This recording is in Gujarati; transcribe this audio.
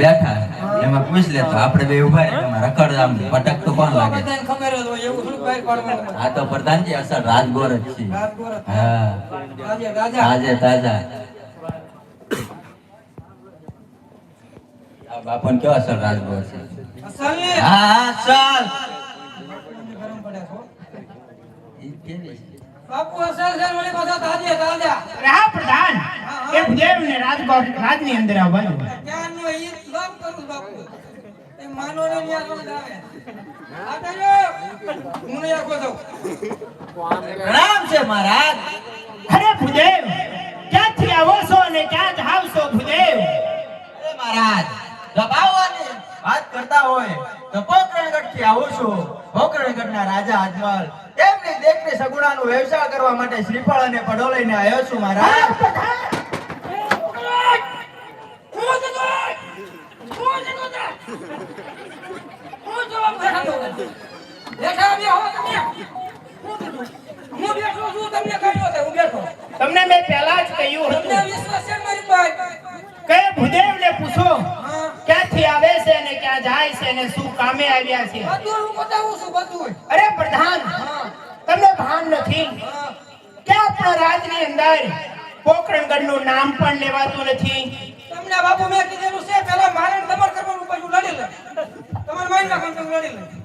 બેઠા. એમાં પૂછ લે તો આપણે બે ઊભા એમાં રખડ આમ પટક તો કોણ લાગે? ખબર હોય એવું થોડું બહાર પાડવાનું આ તો પ્રધાનજી અસર રાજગોર જ છે. હા. તાજે તાજા. બાપન કયો અસર રાજગોર છે? હા છે? બાપુ અસલ છે ઓલી પાછા તાજે તાજા. અરે પ્રધાન. એ ભુદેવને રાજકોટ રાજની અંદર આવવાનું ક્યાં નો ઈ લોક કરું બાપુ એ માનો ને ન્યા કોણ આવે આ હું નહીં આખો જાઉં પ્રણામ છે મહારાજ. અરે ભુદેવ ક્યાંથી આવો છો અને ક્યાં જાવ છો ભુદેવ? અરે મહારાજ દબાવવાની વાત કરતા હોય તો પોકરણગઢથી આવું છું. પોકરણગઢના રાજા અજમલ તેમની દેખની સગુણાનું વ્યવસાય કરવા માટે શ્રીફળ અને પડો લઈને આવ્યો છું મહારાજ. હું જવાબ દેખાતો બેઠા બે હો તમે. હું બેઠો છું. તમને કહ્યું છે હું બેઠો. તમને મેં પહેલા જ કહ્યું તમને વિશ્વાસ છે ને મારી કે પૂછો? ક્યાંથી આવે છે અને ક્યાં જાય છે ને શું કામે આવ્યા છે? બધું હું બતાવું છું બધું. અરે પ્રધાન તમને ભાન નથી? કે આપણા રાજની અંદર પોકરણગઢનું નામ પણ લેવાતું નથી? તમને બાપુ મેં કીધેલું છે